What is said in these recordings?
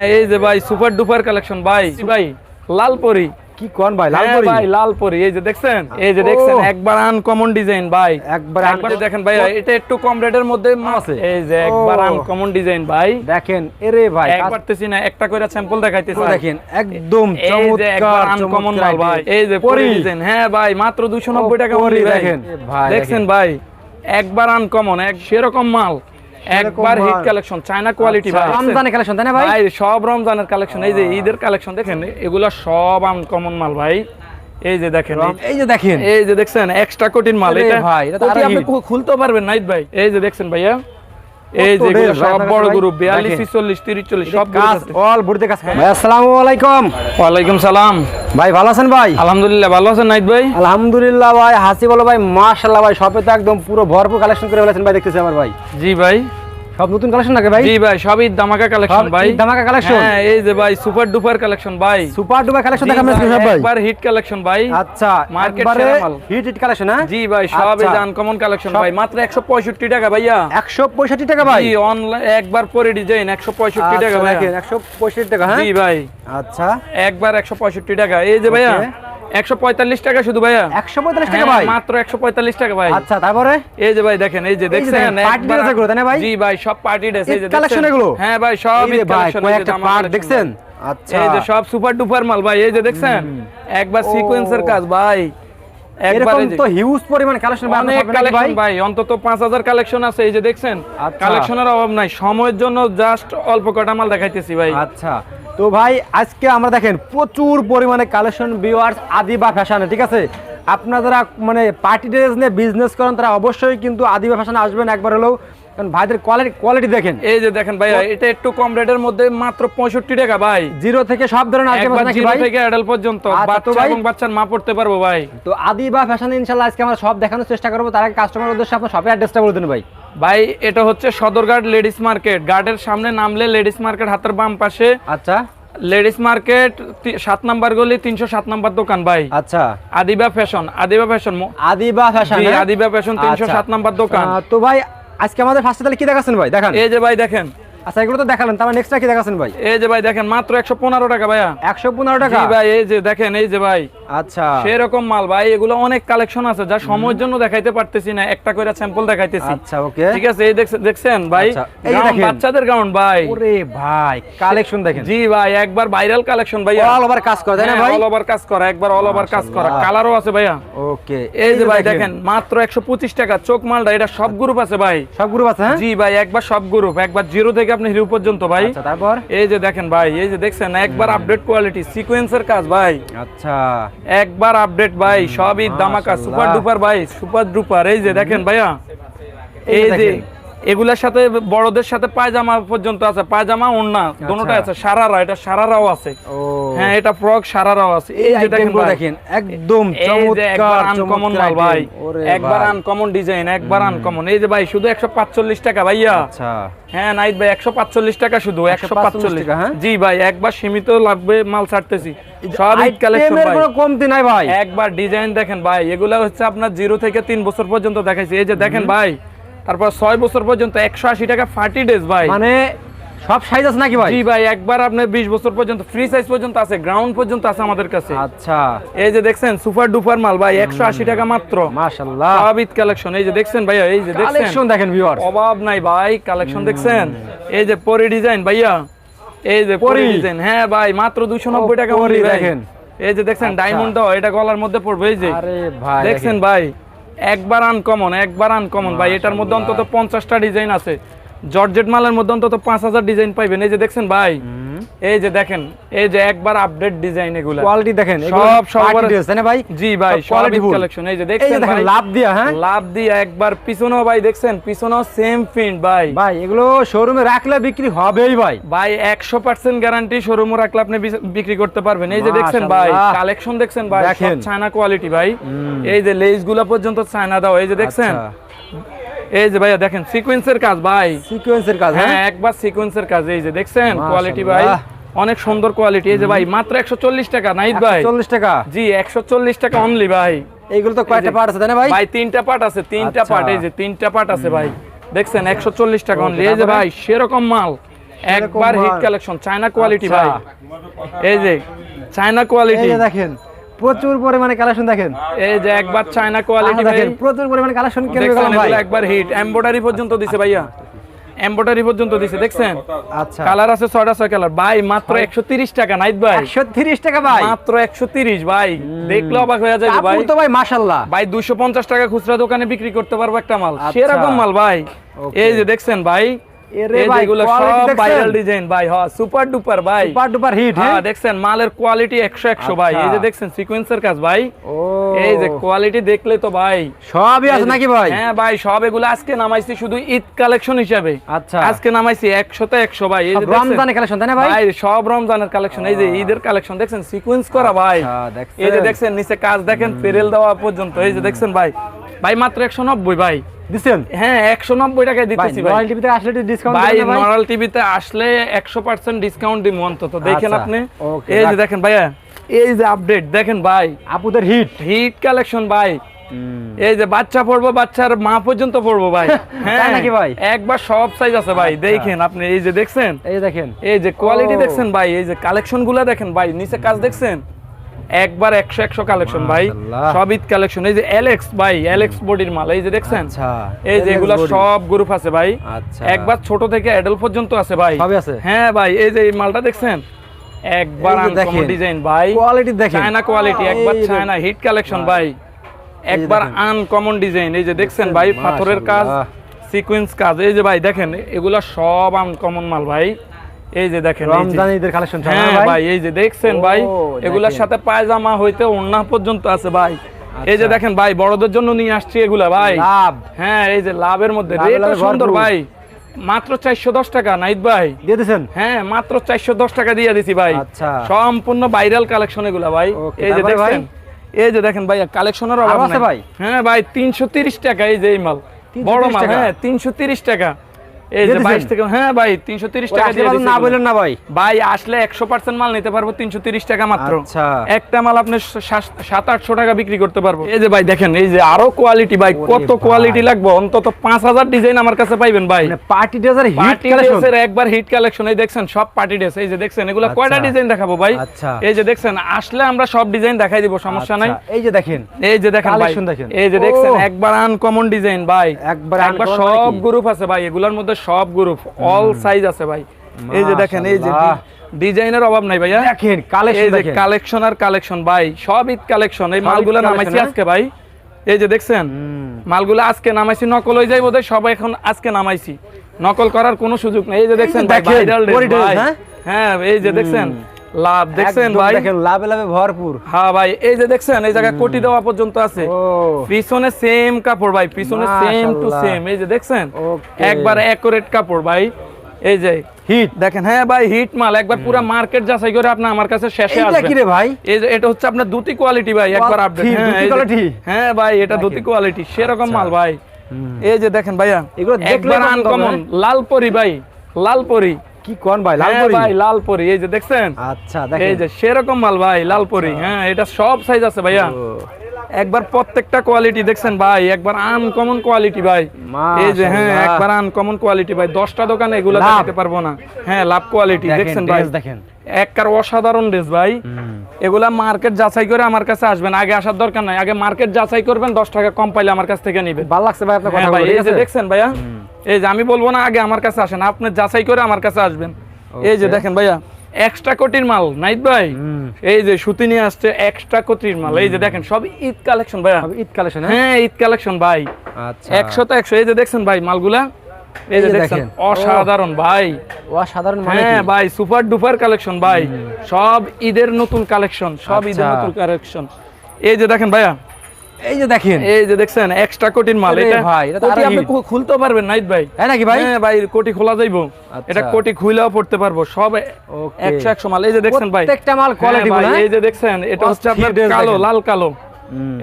এই যে ভাই সুপার ডুপার কালেকশন ভাই। ভাই লালপরি। কি কোন ভাই লাল হ্যাঁ পরি ভাই লালপরি এই যে দেখছেন? এই যে দেখছেন একবার আনকমন ডিজাইন ভাই। একবার একবার দেখেন ভাই এটা একটু কম রেটের মধ্যে আছে। এই যে একবার আনকমন ডিজাইন ভাই। দেখেন এরে ভাই এক পারতেছি না একটা করে স্যাম্পল দেখাইতেছি। দেখেন একদম চমৎকার আনকমন মাল ভাই। এই যে পরি। ডিজাইন হ্যাঁ ভাই মাত্র 290 টাকা পরি দেখেন। ভাই, দেখছেন দেখেন। ভাই একবার আনকমন এক সেরকম মাল। একবার হিট কালেকশন চায়না কোয়ালিটি আচ্ছা, ভাই রমজানের কালেকশন তাই না ভাই? সব রমজানের কালেকশন এই যে ঈদের কালেকশন দেখেন এগুলা সব আনকমন মাল ভাই। এই যে দেখেন এই- যে দেখেন। এই যে দেখছেন এক্সট্রা কোটিন মাল এটা ভাই, এটা আপনি খুলতে পারবেন নাইট ভাই। এই যে দেখছেন ভাইয়া। এই কত যে এগুলো ডের সব বড় ভাই, 42 দেখেন। 40 30 40 সব কাজ অল বুড়িতে কাজ ভাই আসসালামু আলাইকুম। ওয়ালাইকুম সালাম। ভাই ভালো আছেন ভাই? আলহামদুলিল্লাহ ভালো আছেন নাইট ভাই? আলহামদুলিল্লাহ ভাই হাসি বলো ভাই মাশাআল্লাহ ভাই সবে তো একদম পুরো ভরপুর কালেকশন করে ফেলেছেন ভাই দেখতেছি আমার ভাই। জি ভাই। সব নতুন কালেকশন নাকি ভাই? জি ভাই সবই দামাকা কালেকশন ভাই। ধামাকা collection? হ্যাঁ এই যে ভাই সুপার ডুপার কালেকশন ভাই। সুপার ডুপার কালেকশন দেখাবেন সব ভাই? একবার হিট কালেকশন ভাই। আচ্ছা একবারে সেরা মাল। হিট হিট কালেকশন হ্যাঁ? জি ভাই সব এই আচ্ছা। যে কালেকশন ভাই। মাত্র 165 টাকা ভাইয়া। 165 টাকা ভাই? জি অনলাইন একবার পরে ডিজাইন 165 টাকা ভাই 165 টাকা হ্যাঁ? জি ভাই। আচ্ছা। একবার 165 টাকা। এই যে ভাইয়া. 145 টাকা শুধু ভাইয়া। 145 টাকা ভাই? মাত্র 145 টাকা ভাই। আচ্ছা তারপরে? এই যে ভাই দেখেন এই যে দেখছেন দেখেন, party একবার- তাই না ভাই? জি ভাই সব পার্টি ড্রেস এই যে ঈদ এগুলো? হ্যাঁ ভাই সব এই যে ঈদ ভাই collection, এই যে পার্ট দেখছেন? আচ্ছা। এই যে সব সুপার ডুপার মাল ভাই এই যে দেখছেন? একবার সিকোয়েন্সের কাজ ভাই। এরকম তো হিউজ পরিমাণ কালেকশন ভাই অনেক কালেকশন অন্তত পাঁচ হাজার কালেকশন আছে এই যে দেখছেন? আচ্ছা। কালেকশনের অভাব নাই সময়ের জন্য জাস্ট অল্প কটা মাল দেখাইতেছি ভাই। আচ্ছা। তো ভাই আজকে আমরা দেখেন প্রচুর পরিমাণে কালেকশন ভিউয়ার্স আদিবা ফ্যাশনে ঠিক আছে? আপনারা যারা মানে পার্টি ড্রেস নিয়ে বিজনেস করেন তারা অবশ্যই কিন্তু আদিবা ফ্যাশনে আসবেন একবার হলেও। কারণ ভাইদের কোয়ালিটি কোয়ালিটি দেখেন। এই যে দেখেন ভাই এটা একটু কম রেটের মধ্যে মাত্র পঁয়ষট্টি টাকা ভাই। জিরো থেকে সব ধরনের আইটেম আছে জিরো থেকে অ্যাডাল পর্যন্ত আচ্ছা, বাচ্চা এবং বাচ্চার মা পড়তে পারব ভাই। তো আদিবা ফ্যাশনে ইনশাল্লাহ আজকে আমরা সব দেখানোর চেষ্টা করব। তার আগে কাস্টমার উদ্দেশ্যে আপনার শপের অ্যাড্রেসটা বলে দিন ভাই। ভাই এটা হচ্ছে সদরঘাট লেডিস মার্কেট গার্ডের সামনে নামলে লেডিস মার্কেট হাতের বাম পাশে। আচ্ছা। লেডিস মার্কেট সাত নাম্বার গলি তিনশো সাত নাম্বার দোকান ভাই। আচ্ছা। Adiba fashion Adiba fashion Adiba fashion ji Adiba fashion তিনশো আচ্ছা। সাত নাম্বার দোকান। তো ভাই আজকে আমাদের ফার্স্টে তাহলে কি দেখাচ্ছেন ভাই? দেখান। এই যে ভাই দেখেন। আচ্ছা এগুলো তো দেখালেন তারপর নেক্সটটা কি দেখাচ্ছেন ভাই? এই যে ভাই দেখেন মাত্র একশো পনেরো টাকা ভাইয়া। একশো পনেরো টাকা? ভাই এই যে দেখেন এই যে ভাই। আচ্ছা। সেরকম মাল ভাই এগুলো অনেক কালেকশন আছে যা সময়ের জন্য দেখাইতে পারতেছি না। একটা করে স্যাম্পল দেখাইতেছি। আচ্ছা ওকে। ঠিক আছে এই দেখছেন দেখছেন ভাই? এই যে Gown, দেখেন। বাচ্চাদের গাউন ভাই। ওরে ভাই কালেকশন দেখেন। জি ভাই একবার ভাইরাল কালেকশন ভাইয়া। অল ওভার কাজ করে তাই না ভাই? অল ওভার কাজ করা একবার অল ওভার কাজ করা। কালারও আছে ভাইয়া। ওকে এই যে ভাই দেখেন। মাত্র একশো পঁচিশ টাকা। চোখ মালটা এটা সব গ্রুপ আছে ভাই। সব গ্রুপ আছে হ্যাঁ? জি ভাই একবার সব গ্রুপ একবার জিরো থেকে আপনি হিরো পর্যন্ত ভাই। আচ্ছা তারপর? এই যে দেখেন ভাই এই যে দেখছেন একবার আপডেট কোয়ালিটি সিকোয়েন্সের কাজ ভাই। আচ্ছা। একবার আপডেট ভাই সবই দামাকা। সুপার ডুপার ভাই সুপার ডুপার এই যে দেখেন ভাইয়া এই যে। এগুলার সাথে বড়দের সাথে পায়জামা পর্যন্ত আছে। পায়জামা ওন্না দোনোটা আছে। সারারা এটা সারারাও আছে। ও। হ্যাঁ এটা ফ্রক সারারাও আছে। এই এই যে দেখেন আইটেমগুলো দেখেন একদম চমৎকার আনকমন মাল ভাই। একবার আনকমন ডিজাইন একবার আনকমন এই যে ভাই শুধু একশো পাঁচচল্লিশ টাকা ভাইয়া। আচ্ছা। হ্যাঁ নাইট ভাই একশো পাঁচচল্লিশ টাকা শুধু একশো 145 পাঁচচল্লিশ টাকা, হ্যাঁ? জি ভাই একবার সীমিত লাগবে মাল ছাড়তেছি। সব কালেকশন ভাই কোনো কমতি নাই ভাই। একবার ডিজাইন দেখেন ভাই এগুলা হচ্ছে আপনার জিরো থেকে তিন বছর পর্যন্ত দেখাইছি। এই যে দেখেন ভাই তারপর ছয় বছর পর্যন্ত একশো আশি টাকা ফার্টি ডেজ ভাই। মানে সব সাইজ আছে নাকি ভাই? জি ভাই একবার আপনার বিশ বছর পর্যন্ত ফ্রি সাইজ পর্যন্ত আছে গ্রাউন্ড পর্যন্ত আছে আমাদের কাছে। আচ্ছা। এই যে দেখছেন সুপার ডুপার মাল ভাই একশো আশি টাকা মাত্র। মাশাআল্লাহ। সব ঈদ কালেকশন এই যে দেখছেন ভাইয়া এই যে দেখছেন। কালেকশন দেখেন ভিউয়ার অভাব নাই ভাই কালেকশন দেখছেন। এই যে পরি ডিজাইন ভাইয়া। এই যে পরি। ডিজাইন হ্যাঁ ভাই মাত্র দুশো নব্বই টাকা পরি দেখেন। এই যে দেখছেন আচ্ছা। ডায়মন্ডটাও এটা গলার মধ্যে পড়বে এই যে। আরে ভাই দেখছেন ভাই একবার আনকমন একবার আনকমন ভাই এটার মধ্যে অন্তত পঞ্চাশটা ডিজাইন আছে। জর্জেট মালের মধ্যে অন্তত পাঁচ হাজার ডিজাইন পাইবেন। এই যে দেখছেন ভাই? এই যে দেখেন এই যে একবার আপডেট ডিজাইন এগুলো। কোয়ালিটি দেখেন সব সবার না ভাই? জি ভাই quality কালেকশন এই যে দেখেন ভাই? লাভ দিয়া হ্যাঁ? লাভ দিয়ে একবার পিছনেও ভাই দেখছেন পিছনেও সেম প্রিন্ট ভাই। ভাই এগুলো শোরুমে রাখলে বিক্রি হবেই ভাই। ভাই একশো পার্সেন্ট গ্যারান্টি শোরুম রাখলে আপনি বিক্রি করতে পারবেন। এই যে দেখছেন ভাই কালেকশন দেখছেন ভাই। সব চায়না কোয়ালিটি ভাই। এই যে লেসগুলা পর্যন্ত চায়না দাও। এই যে দেখছেন? এই যে ভাইয়া দেখেন সিকোয়েন্সের কাজ ভাই। সিকোয়েন্সের কাজ হ্যাঁ হ্যাঁ? একবার সিকোয়েন্সের কাজ এই যে দেখছেন কোয়ালিটি ভাই অনেক সুন্দর কোয়ালিটি এই যে ভাই মাত্র একশো চল্লিশ টাকা নাইট ভাই? চল্লিশ টাকা। জি একশো চল্লিশ টাকা অনলি ভাই। এইগুলো তো কয়টা পার্ট আছে তাই না ভাই? ভাই তিনটা পার্ট আছে তিনটা আচ্ছা। পার্ট এই যে তিনটা পার্ট আছে ভাই। দেখছেন একশো চল্লিশ টাকা অনলি এই যে ভাই সেরকম মাল। একবার হিট কালেকশন চায়না কোয়ালিটি আচ্ছা। ভাই। এই যে চায়না কোয়ালিটি দেখেন প্রচুর পরিমাণে কালেকশন দেখেন। এই যে একবার চায়না কোয়ালিটি দেখেন প্রচুর পরিমাণে কালেকশন কিনে ভাই? একবার হিট এমব্রয়ডারি পর্যন্ত দিছে ভাইয়া। এমব্রয়ডারি পর্যন্ত দিছে দেখছেন? আচ্ছা। কালার আছে ছয়টা ছয় কালার ভাই মাত্র একশো তিরিশ টাকা নাইট ভাই। একশো তিরিশ টাকা ভাই। মাত্র একশো তিরিশ ভাই। দেখলে অবাক হয়ে যাবে ভাই। কাপড় তো ভাই মাশাল্লাহ ভাই দুশো পঞ্চাশ টাকা খুচরা দোকানে বিক্রি করতে পারব একটা মাল। আচ্ছা। সেরকম মাল ভাই। এই যে দেখছেন ভাই এরে ভাই, সব ভাইরাল ডিজাইন ভাই হ্যাঁ সুপার ডুপার ভাই। সুপার ডুপার হিট হ্যাঁ দেখছেন? মালের কোয়ালিটি একশো একশো ভাই। এই যে আচ্ছা। দেখছেন সিকোয়েন্সের কাজ ভাই। এই যে কোয়ালিটি দেখলে তো ভাই। সবই আছে নাকি ভাই? হ্যাঁ ভাই সব এগুলো আজকে নামাইছি শুধু ঈদ কালেকশন হিসাবে। আচ্ছা। আজকে নামাইছি ভাই। এই যে রমজানের কালেকশন তাই না ভাই? ভাই সব রমজানের কালেকশন এই যে ঈদের কালেকশন দেখছেন? সিকোয়েন্স করা ভাই। আচ্ছা, এই যে দেখছেন। নিচে কাজ দেখেন পেরেল দেওয়া পর্যন্ত। এই যে দেখছেন ভাই। ভাই মাত্র একশো নব্বই ভাই। দিছেন? হ্যাঁ একশো নব্বই টাকায় দিতেছি ভাই। টিভিতে আসলে ডিসকাউন্ট ভাই টিভিতে আসলে একশো পার্সেন্ট ডিসকাউন্ট দিব অন্তত। দেখেন আচ্ছা, আপনি। এই যে। দেখেন ভাইয়া এই যে আপডেট দেখেন ভাই। আপুদের হিট হিট কালেকশন ভাই। এই যে বাচ্চা পড়ব বাচ্চার মা পর্যন্ত পড়ব ভাই। হ্যাঁ নাকি ভাই? একবার সব সাইজ আছে ভাই। দেখেন আপনি এই যে দেখছেন? এই দেখেন। এই যে কোয়ালিটি দেখছেন ভাই এই যে কালেকশনগুলা দেখেন ভাই নিচে কাজ দেখছেন? একবার একশো একশো কালেকশন ভাই। সব ঈদ কালেকশন এই যে এলেক্স ভাই এলেক্স বডির মাল এই যে দেখছেন? আচ্ছা। এই যে এগুলা সব গ্রুপ আছে ভাই। আচ্ছা। একবার ছোট থেকে অ্যাডাল্ট পর্যন্ত আছে ভাই। হ্যাঁ ভাই এই যে মালটা দেখছেন? একবার আনকমন। ডিজাইন ভাই। কোয়ালিটি দেখেন। চায়না কোয়ালিটি একবার চায়না হিট কালেকশন ভাই। একবার আনকমন ডিজাইন এই যে দেখছেন ভাই পাথরের কাজ। সিকোয়েন্স কাজ। এই যে ভাই দেখেন এগুলা সব আনকমন মাল ভাই। এই যে দেখেন রমজান ঈদের কালেকশন হ্যাঁ ভাই? এই যে দেখছেন ভাই এগুলার সাথে পায়জামা হইতে ওড়না পর্যন্ত আছে ভাই। এই যে আচ্ছা। দেখেন ভাই বড়দের জন্য নিয়ে আসছি এগুলা ভাই। লাভ। হ্যাঁ এই যে লাভের মধ্যে। সুন্দর ভাই। মাত্র চারশো দশ টাকা নাইট ভাই। দিয়ে দিছেন হ্যাঁ মাত্র চারশো দশ টাকা দিয়ে দিছি ভাই। আচ্ছা। সম্পূর্ণ ভাইরাল কালেকশন এগুলা ভাই। এই যে ভাই? এই যে দেখেন ভাই কালেকশনের অভাব আছে ভাই? হ্যাঁ ভাই তিনশো তিরিশ টাকা এই যে এই মাল। বড় মাল হ্যাঁ তিনশো তিরিশ টাকা। এই যে দিছেন? বাইশ থেকে হ্যাঁ ভাই তিনশো তিরিশ ওই টাকা দিয়ে না এগুলা। না ভাই? ভাই আসলে একশো পার্সেন্ট মাল নিতে পারব তিনশো তিরিশ টাকা মাত্র। আচ্ছা। একটা মাল আপনি সা- সাত আটশো টাকা বিক্রি করতে পারব। এই যে ভাই দেখেন এই যে আরও কোয়ালিটি ভাই কত কোয়ালিটি লাগবে। অন্তত পাঁচ হাজার ডিজাইন আমার কাছে পাইবেন ভাই। মানে পার্টি ড্রেসের হিট কালেকশন একবার হিট কালেকশন এই দেখছেন সব পার্টি ড্রেস এই যে দেখছেন এগুলা আচ্ছা। কয়টা ডিজাইন দেখাবো ভাই? আচ্ছা। এই যে দেখছেন আসলে আমরা সব ডিজাইন দেখাই দিব সমস্যা নাই। এই যে দেখেন এই যে দেখেন ভাই দেখেন। এই যে দেখছেন একবার আনকমন ডিজাইন ভাই। একবার একবার সব গ্রুপ আছে ভাই এগুলোর মধ্যে সব গ্রুপ অল সাইজ আছে ভাই। এই যে দেখেন এই যে ডিজাইনের অভাব নাই ভাইয়া। দেখেন কালেকশন দেখেন। কালেকশন আর কালেকশন ভাই সব ঈদ কালেকশন এই মালগুলো নামাইছি হ্যাঁ? আজকে ভাই। এই যে দেখছেন। মালগুলো আজকে নামাইছি নকল হয়ে যায় বোধহয় সবাই এখন আজকে নামাইছি। নকল করার কোনো সুযোগ নেই। এই যে দেখছেন ভাইরাল হ্যাঁ? হ্যাঁ এই যে দেখছেন লাভ দেখছেন ভাই? দেখেন লাভে লাভে ভরপুর। হ্যাঁ ভাই এই যে দেখছেন এই জায়গায় কোটি দেওয়া পর্যন্ত আছে। পিছনে সেম কাপড় ভাই পিছনে সেম টু সেম এই যে দেখছেন? একবার অ্যাকুরেট কাপড় ভাই এই যে হিট দেখেন হ্যাঁ ভাই হিট মাল একবার পুরো মার্কেট যাচাই করে আপনি আমার কাছে শেষে এইটা আসবেন। কি রে ভাই? এই যে এটা হচ্ছে আপনার দুটি কোয়ালিটি ভাই একবার আপডেট দুটি quality? হ্যাঁ ভাই এটা দুটি কোয়ালিটি সেরকম মাল ভাই। এই যে দেখেন ভাইয়া এগুলো দেখলে আনকমন হ্যাঁ? লাল পরি ভাই লাল পরি। কি কোন ভাই? হ্যাঁ ভাই লালপুরি এই যে দেখছেন? আচ্ছা এই যে সেরকম মাল ভাই লালপুরি হ্যাঁ এটা সব সাইজ আছে ভাইয়া। একবার প্রত্যেকটা কোয়ালিটি দেখছেন ভাই একবার আনকমন কোয়ালিটি ভাই। এই যে হ্যাঁ। একবার আনকমন কোয়ালিটি ভাই দশটা দোকানে এগুলো। দিতে পারব না। হ্যাঁ লাভ কোয়ালিটি দেখছেন ভাই? দেখেন। একবার অসাধারণ ড্রেস ভাই। এগুলা মার্কেট যাচাই করে আমার কাছে আসবেন। আগে আসার দরকার নাই। আগে মার্কেট যাচাই করবেন দশ টাকা কম পাইলে আমার কাছ থেকে নিবেন। ভালো লাগছে ভাই আপনার হ্যাঁ কথা ভাই এই যে দেখছেন ভাইয়া? এই যে আমি বলব না আগে আমার কাছে আসেন। আপনি যাচাই করে আমার কাছে আসবেন। এই যে দেখেন ভাইয়া এক্সট্রা কোটির মাল নাইট ভাই? এই যে সুতি নিয়ে আসছে এক্সট্রা কোটির মাল। এই যে দেখেন সব ঈদ কালেকশন ভাইয়া। ঈদ কালেকশন হ্যাঁ? হ্যাঁ ঈদ কালেকশন ভাই। আচ্ছা। একশো তো একশো। এই যে দেখছেন ভাই মালগুলা? এই যে দেখেন। অসাধারণ ভাই। অসাধারণ মানে হ্যাঁ ভাই সুপার ডুপার কালেকশন ভাই। সব ঈদের নতুন কালেকশন সব ঈদের আচ্ছা। নতুন কালেকশন। এই যে দেখেন ভাইয়া। এই যে দেখেন। এই যে দেখছেন এক্সট্রা কোটির মাল। এটা ভাই, কোটি আপনি খুলতে পারবেন নাইট ভাই। হ্যাঁ নাকি ভাই? হ্যাঁ ভাই কোটি খোলা যাইবো। আচ্ছা। এটা কোটি খুইলেও পড়তে পারব। সব. একশো একশো মাল। এই যে দেখছেন ভাই। প্রত্যেকটা মাল হ্যাঁ quality ভাই, হ্যাঁ? এই যে দেখছেন এটা হচ্ছে আপনার কালো লাল কালো।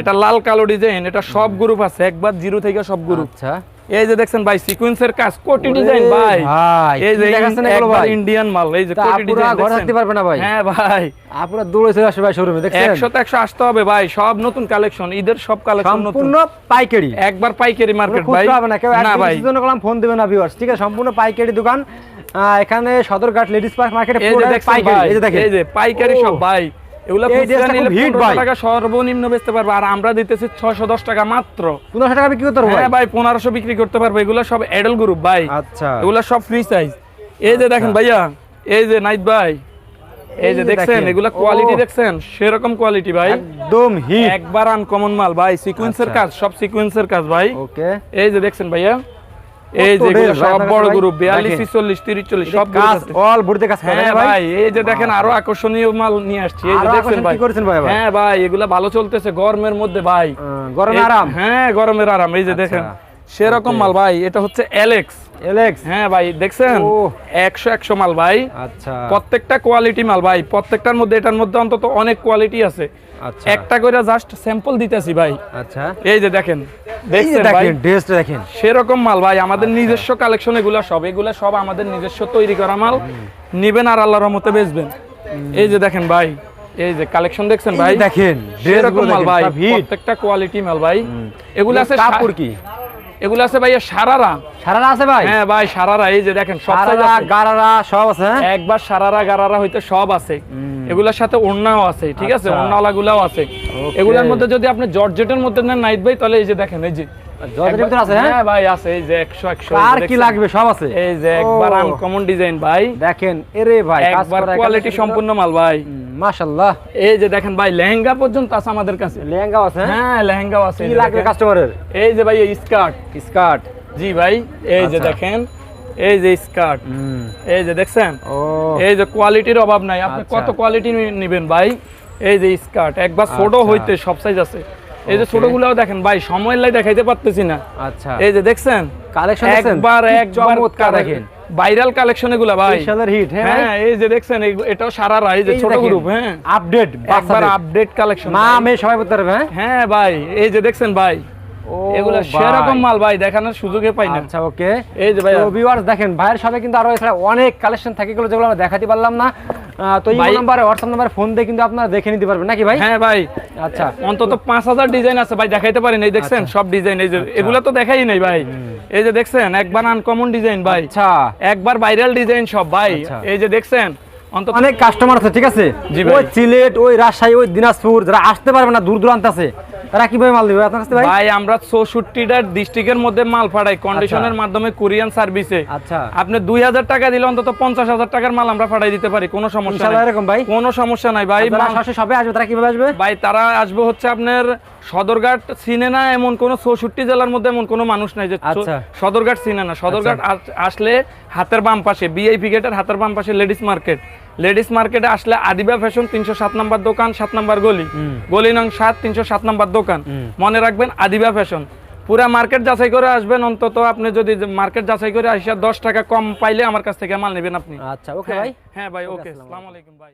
এটা লাল কালো ডিজাইন এটা সব গ্রুপ আছে। একবার জিরো থেকে সব গ্রুপ আচ্ছা। এই যে দেখছেন ভাই সিকোয়েন্সের কাজ কোটি ডিজাইন ভাই। এই যে দেখাচ্ছেন এগুলো ভাই? ইন্ডিয়ান মাল এই যে কোটি ডিজাইন ঘরে থাকতে পারবে না ভাই। হ্যাঁ ভাই। আপনারা দৌড়ে চলে আসবে ভাই শোরুমে দেখছেন? একশো তো একশো আসতে হবে ভাই সব নতুন কালেকশন ঈদের সব কালেকশন নতুন। সম্পূর্ণ পাইকারি। একবার পাইকারি মার্কেট ভাই। হবে না কেউ না ভাই। জন্য করলাম ফোন দেবে না ভিউয়ার্স ঠিক আছে? সম্পূর্ণ পাইকারি দোকান। এখানে সদরঘাট লেডিস পার্ক মার্কেটে যে পাইকারি এই যে দেখেন। এই যে পাইকারি সব ভাই। এগুলা এই খুচরা ড্রেসটা নিলে খুব hit 1500 ভাই। টাকা সর্বনিম্ন বেচতে পারবে। আর আমরা দিতেছি 610 টাকা মাত্র। পনেরোশো টাকা বিক্রি করতে পারব হ্যাঁ ভাই? 1500 বিক্রি করতে পারবে। এগুলো সব এডাল গ্রুপ ভাই। আচ্ছা। এগুলো সব ফ্রি সাইজ এই যে দেখেন ভাইয়া এই যে নাইট ভাই এই যে দেখছেন এগুলা কোয়ালিটি দেখছেন? সেরকম কোয়ালিটি ভাই। একদম হিট। একবার আনকমন মাল ভাই। সিকোয়েন্সের আচ্ছা। কাজ সব সিকোয়েন্সের কাজ ভাই। ওকে। এই যে দেখছেন ভাইয়া এই যে সব বড় গরু গ্রুপ চল্লিশ 42 চল্লিশ 40 30 40 সব গাছ কাজ অল বডিতে কাজ করে হ্যাঁ ভাই। এই যে দেখেন আরও আকর্ষণীয় মাল নিয়ে আসছি। এই যে আরও দেখছেন ভাই? কি করেছেন ভাই হ্যাঁ ভাই এগুলা ভালো চলতেছে গরমের মধ্যে ভাই। গরমের আরাম। হ্যাঁ গরমের আরাম। এই যে আচ্ছা। দেখেন সেরকম মাল ভাই এটা হচ্ছে অ্যালেক্স এলেক্স হ্যাঁ ভাই দেখছেন? একশো একশো মাল ভাই। আচ্ছা। প্রত্যেকটা কোয়ালিটি মাল ভাই প্রত্যেকটার মধ্যে এটার মধ্যে অন্তত অনেক কোয়ালিটি আছে। আচ্ছা। একটা করে জাস্ট স্যাম্পল দিতেছি ভাই। আচ্ছা। এই যে দেখেন দেখেন সেরকম মাল ভাই আমাদের নিজস্ব কালেকশন এগুলো সব এগুলো সব আমাদের নিজস্ব তৈরি করা মাল। নিবেন আর আল্লাহর রহমতে বেচবেন। এই যে দেখেন ভাই এই যে কালেকশন দেখছেন ভাই? দেখেন সেরকম মাল ভাই প্রত্যেকটা কোয়ালিটি মাল ভাই। এগুলো আছে কাপড় কি? এগুলো আছে ভাইয়া সারারা। সারারা আছে ভাই? হ্যাঁ ভাই সারারা এই যে দেখেন সব। গারারা সব আছে হ্যাঁ? একবার সারারা গারারা হইতে সব আছে। এগুলোর সাথে ওড়নাও আছে ঠিক আছে? আচ্ছা। ওড়নাওয়ালা গুলাও আছে. এগুলোর মধ্যে যদি আপনি জর্জেটের মধ্যে নেন নাইট ভাই তাহলে এই যে দেখেন এই যে জর্জেটের ভিতরে আছে, হ্যাঁ? হ্যাঁ ভাই আছে এই যে 100 100 আর কি লাগবে সব আছে এই যে একবার আনকমন ডিজাইন ভাই দেখেন এরে ভাই একবার কোয়ালিটি সম্পূর্ণ মাল ভাই মাশাআল্লাহ এই যে দেখেন ভাই লেহেঙ্গা পর্যন্ত আছে আমাদের কাছে লেহেঙ্গা আছে হ্যাঁ? হ্যাঁ আছে কি লাগবে কাস্টমারের এই যে ভাই স্কার্ট স্কার্ট জি ভাই এই যে আচ্ছা। দেখেন এই যে স্কার্ট এই যে দেখছেন এই যে কোয়ালিটির অভাব নাই আপনি আচ্ছা। কত কোয়ালিটি নেবেন ভাই এই যে স্কার্ট একবার ছোট আচ্ছা। হইতে সব সাইজ আছে এই যে ছোট গুলাও দেখেন ভাই সময় লাই দেখাইতে পারতেছি না। আচ্ছা। এই যে দেখছেন? কালেকশন একবার এক চমৎকার দেখেন। ভাইরাল কালেকশন এগুলা ভাই। হিট হ্যাঁ হ্যাঁ এই যে দেখছেন এটাও সারা রাই যে ছোট গ্রুপ হ্যাঁ। আপডেট একবার আপডেট কালেকশন মা সবাই বলতে পারবে হ্যাঁ? হ্যাঁ ভাই এই যে দেখছেন ভাই। এগুলা সেরকম মাল ভাই দেখানোর সুযোগে পাই না। আচ্ছা ওকে। এই যে ভাই তো ভিউয়ার্স দেখেন ভাইয়ের সাথে কিন্তু আরও এছাড়া অনেক কালেকশন থাকে গেলো যেগুলো আমরা দেখাতে পারলাম না। তো এই ভাই- নাম্বারে হোয়াটসঅ্যাপ ফোন দিয়ে কিন্তু আপনারা দেখে নিতে পারবেন নাকি ভাই? হ্যাঁ ভাই। আচ্ছা। অন্তত পাঁচ হাজার ডিজাইন আছে ভাই দেখাইতে পারেন এই দেখছেন? সব ডিজাইন এই যে এগুলা তো দেখাই নাই ভাই। এই যে দেখছেন একবার আনকমন ডিজাইন ভাই। আচ্ছা। একবার ভাইরাল ডিজাইন সব ভাই। আচ্ছা। এই যে দেখছেন অন্তত অনেক কাস্টমার আছে ঠিক আছে? জি ওই সিলেট ওই রাজশাহী ওই দিনাজপুর যারা আসতে পারবে না দূর দূরান্ত আছে তারা কীভাবে মাল দিবে আপনার কাছে ভাই? ভাই আমরা ডিস্ট্রিক্টের মধ্যে মাল পাঠাই। কন্ডিশনের মাধ্যমে কোরিয়ান সার্ভিসে আচ্ছা। আপনি দুই হাজার টাকা দিলে অন্তত পঞ্চাশ হাজার টাকার মাল আমরা পাঠাই দিতে পারি কোনো সমস্যা ইনশাআল্লাহ নাই। এরকম ভাই। কোনো সমস্যা নাই ভাই যারা মাল- সবে আসবে তারা কীভাবে আসবে? ভাই তারা আসবে হচ্ছে আপনার সদরঘাট চিনে না এমন কোন চৌষট্টি জেলার মধ্যে এমন কোনো মানুষ নাই যে আচ্ছা। সদরঘাট চিনে না। সদরঘাট আসলে হাতের বাম পাশে বিআইপি গেটের হাতের বাম পাশে লেডিস মার্কেট। লেডিস মার্কেটে আসলে আদিবা ফ্যাশন তিনশো সাত নম্বর দোকান সাত নম্বর গলি। গলি নং সাত তিনশো সাত নম্বর দোকান। মনে রাখবেন আদিবা ফ্যাশন পুরা মার্কেট যাচাই করে আসবেন অন্তত আপনি যদি মার্কেট যাচাই করে আসিয়া দশ টাকা কম পাইলে আমার কাছ থেকে মাল নেবেন আপনি। আচ্ছা ওকে ভাই। হ্যাঁ ভাই ওকে আসসালামু আলাইকুম ভাই।